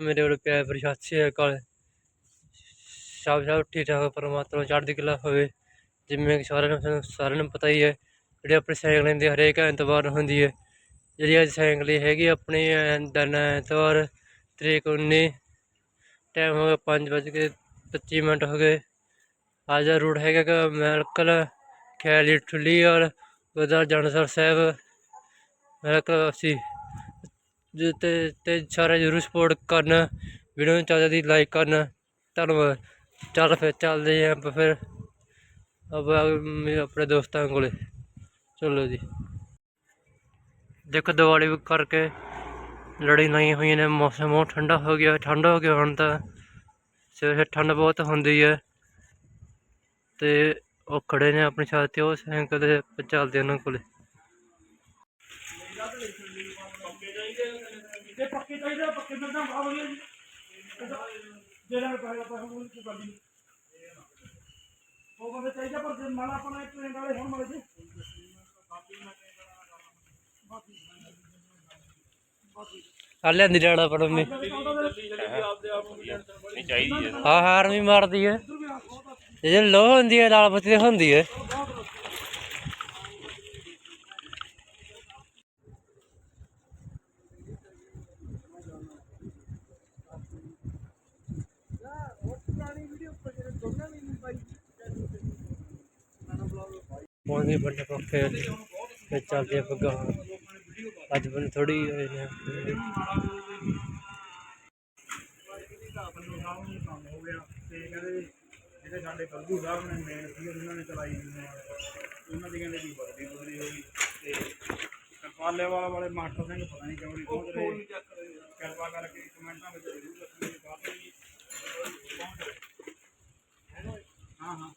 ਮੇਰੇ ਵੱਲੋਂ ਪਿਆਰ ਭਰੀ ਸਤਿ ਸ਼੍ਰੀ ਅਕਾਲ। ਸਭ ਸਭ ਠੀਕ ਠਾਕ, ਪਰਮਾਤਮਾ ਚੜ੍ਹਦੀ ਕਲਾ ਹੋਵੇ। ਜਿਵੇਂ ਕਿ ਸਾਰਿਆਂ ਨੂੰ ਸਾਰਿਆਂ ਨੂੰ ਪਤਾ ਹੀ ਹੈ, ਜਿਹੜੀ ਆਪਣੇ ਸਾਈਕਲਿੰਗ ਦੀ ਹਰੇਕ ਐਤਵਾਰ ਹੁੰਦੀ ਹੈ। ਜਿਹੜੀ ਅੱਜ ਸਾਈਕਲਿੰਗ ਹੈਗੀ ਆਪਣੀ ਦਿਨ ਐਤਵਾਰ, ਤਰੀਕ 19 ਟਾਈਮ ਹੋ ਗਿਆ ਪੰਜ ਵੱਜ ਕੇ ਪੱਚੀ ਮਿੰਟ ਹੋ ਗਏ। ਅੱਜ ਦਾ ਰੂਟ ਹੈਗਾ ਗਾ ਮੈਲਕਲ ਖੈਲੀ ਠੁੱਲੀ ਔਰ ਗੁਰਦੁਆਰਾ ਜਾਨਸਰ ਸਾਹਿਬ ਮੈਲਕਲ ਵਾਪਸੀ ਤੇ ਤੇ ਸਾਰੇ ਜਰੂਰ ਸਪੋਰਟ ਕਰਨ ਵੀਡੀਓ ਨੂੰ ਚਾਹੀਦਾ ਦੀ ਲਾਈਕ ਕਰਨ। ਧੰਨਵਾਦ। ਚੱਲ ਫਿਰ, ਚੱਲਦੇ ਆਂ ਆਪਾਂ ਫਿਰ। ਆਪਾਂ ਆਪਣੇ ਦੋਸਤਾਂ ਕੋਲੇ। ਚਲੋ ਜੀ। ਦੇਖੋ ਦੀਵਾਲੀ ਕਰਕੇ ਲੜੀ ਲਾਈਆਂ ਹੋਈਆਂ ਨੇ, ਮੌਸਮ ਬਹੁਤ ਠੰਡਾ ਹੋ ਗਿਆ, ਠੰਡਾ ਹੋ ਗਿਆ ਹੁਣ ਤਾਂ। ਸਵੇਰੇ ਠੰਡ ਬਹੁਤ ਹੁੰਦੀ ਹੈ ਤੇ ਉਹ ਖੜੇ ਨੇ ਆਪਣੀ ਛਾਤ ਉਹ ਸਾਈਕਲ ਤੇ ਚੱਲਦੇ ਉਹਨਾਂ ਕੋਲੇ। ਜੇ ਪੱਕੇ ਚਾਹੀਦੇ ਪੱਕੇ ਮਿਲ ਜਾਣ ਬਹੁਤ ਵਧੀਆ ਜੀ ਜਿਹੜਾ ਪੈਸਾ ਪੈਸਾ ਉਹ ਕੀ ਕਰਦੀ ਉਹ ਬੰਦੇ ਚਾਹੀਦੇ ਪਰ ਜੇ ਮਾਲਾ ਆਪਣਾ ਇੱਕ ਟ੍ਰੇਨ ਵਾਲੇ ਹੁਣ ਮਲੇ ਜੀ ਆ ਲਿਆਂਦੀ ਜਾਣਾ ਪਰ ਮੰਮੀ ਨਹੀਂ ਚਾਹੀਦੀ ਹੈ ਹਾਰ ਵੀ ਮਾਰਦੀ ਹੈ ਜੇ ਲੋ ਹੁੰਦੀ ਹੈ ਲਾਲ ਬੱਤੀ ਹੁੰਦੀ ਹੈ ਪਹੁੰਚੇ ਬੰਦੇ ਪੱਕੇ ਤੇ ਚੱਲਦੇ ਗਾਹਾਂ ਅੱਜ ਬੰਦੇ ਥੋੜੀ ਹੋਏ ਨੇ। ਕੰਮ ਹੋ ਗਿਆ ਤੇ ਕਹਿੰਦੇ ਜਿਹੜੇ ਸਾਡੇ ਬੱਬੂ ਸਾਹਿਬ ਨੇ ਮੇਨ ਸੀ ਉਹਨਾਂ ਨੇ ਚਲਾਈ ਹੋਈ ਉਹਨਾਂ ਦੀ ਕਹਿੰਦੇ ਵੀ ਬਦਲੀ ਬਦਲੀ ਹੋ ਗਈ ਤੇ ਕਰਪਾਲੇ ਵਾਲਾ ਵਾਲੇ ਮਾਸਟਰ ਸਿੰਘ ਪਤਾ ਨਹੀਂ ਕਿਉਂ ਨਹੀਂ ਪਹੁੰਚ ਰਹੇ। ਕਿਰਪਾ ਕਰਕੇ ਕਮੈਂਟਾਂ ਵਿੱਚ ਜ਼ਰੂਰ ਦੱਸੋ ਜੀ। ਕਾਹਤੇ ਜੀ ਪਹੁੰਚ ਰਹੇ ਹਾਂ ਹਾਂ ਤੇ ਉਹਦੇ ਕੋਲ ਹੋਊਗਾ ਕੋਈ ਬੰਦਾ ਕੋਈ ਉਹਨਾਂ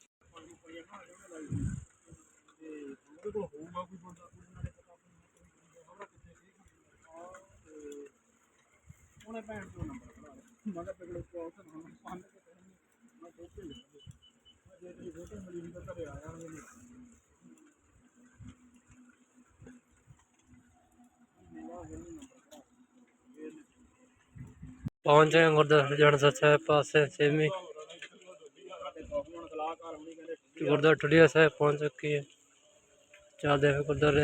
ਨੇ ਪਤਾ ਆਪਣੀ ਖਬਰ ਕਿੱਥੇ ਸੀ ਤੇ ਉਹਨੇ ਭੈਣ ਤੋਂ ਨੰਬਰ ਖੜਾ ਮੈਂ ਕਿਹਾ ਪਿਗਲੇ ਕੋਲ ਤੇ ਹੁਣ ਪੰਜ ਕੇ ਤੈਨੂੰ ਮੈਂ ਫੋਟੋ ਹੀ ਮੈਂ ਜੇ ਤੇਰੀ ਫੋਟੋ ਮਿਲੀ ਨਹੀਂ ਤਾਂ ਘਰੇ ਆ ਜਾਣਗੇ ਨਹੀਂ ਪਹੁੰਚ ਗਏ ਗੁਰਦੁਆਰਾ ਜਨਸਰ ਸਾਹਿਬ ਪਾਸੇ ਛੇਵੀਂ ਹੁਣ ਕਲਾਕਾਰ ਹੁਣੀ ਕਹਿੰਦੇ ਗੁਰਦੁਆਰਾ ਟੁੱਡੀਆ ਸਾਹਿਬ ਪਹੁੰਚ ਚੁੱਕੀ ਹੈ ਚੱਲਦੇ ਹੋਏ ਗੁਰਦੁਆਰੇ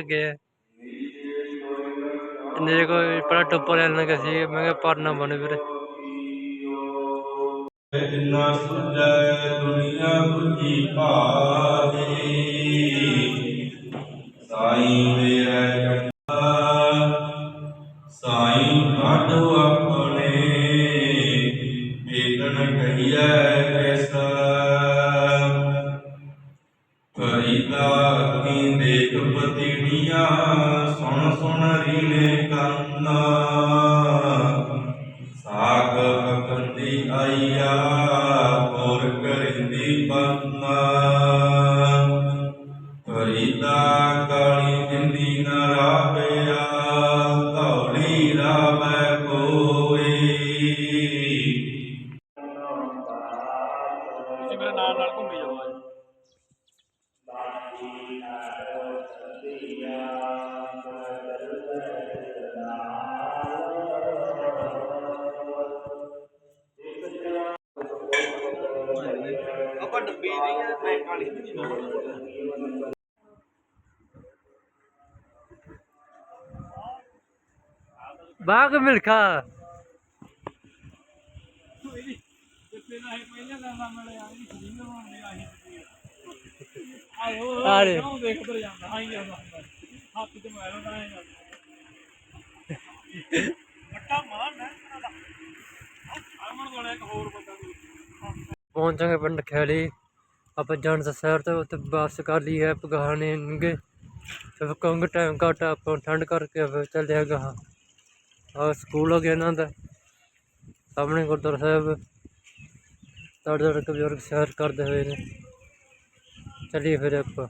ਦੇ ਅੰਦਰ ਵਾਹਿਗੁਰੂ ਸਤਿ ਜੰਡ ਕੋਈ ਬੜਾ ਟੁੱਪਰ ਲੈਣ ਲੱਗਾ ਸੀ, ਮੈਂ ਕਿਹਾ ਪਰਨਾ ਬਣ ਵੀਰੇ। ਜਿਨਾ ਸੁਝੈ ਦੁਨੀਆ ਬੁਝੀ ਭਾਹੀ ਸਾਈ ਮੇਰਾ ਕੰਡਾ ਸਾਈ ਕਾਢੋ ਕਰੀਤਾ ਕੀ ਦੇਖ ਪਤੀੜੀਆਂ ਸੁਣ ਸੁਣ ਰੀਨੇ ਕੰਨਾ। ਸਾਗ ਕੰਦੀ ਆਈਆ, ਹੋਰ ਕਰਿੰਦੀ ਬੰਨਾ। ਕਰੀਤਾ ਕਾਲੀ ਜਿੰਦੀ ਨ ਰਾਪਿਆ ਧੌਲੀ ਰਾਵੈ ਕੋਈ ਤੁਸੀਂ ਮੇਰੇ ਨਾਲ ਨਾਲ ਘੁੰਮੀ ਜਾਓ ਹੋਰ ਬੰਦਾ ਕੋਈ ਪਹੁੰਚਾਂਗੇ ਪਿੰਡ ਖੈਲੀ ਆਪਾਂ ਜਾਣ ਦਾ ਸ਼ਹਿਰ ਤੋਂ ਉੱਥੇ ਵਾਪਸ ਕਰ ਲਈ ਹੈ ਪਗਾਣੇ ਨੰਗੇ ਫਿਰ ਕਹੂੰਗੇ ਟਾਈਮ ਘੱਟ ਆ, ਆਪਾਂ ਠੰਡ ਕਰਕੇ ਫਿਰ ਚੱਲ ਜਾਏਗਾ ਆ ਸਕੂਲ ਹੋ ਗਿਆ ਇਹਨਾਂ ਦਾ। ਸਾਹਮਣੇ ਗੁਰਦੁਆਰਾ ਸਾਹਿਬ। ਤੜ ਤੜ ਕੇ ਬਜ਼ੁਰਗ ਸੈਰ ਕਰਦੇ ਹੋਏ ਨੇ। ਚੱਲੀਏ ਫਿਰ ਆਪਾਂ।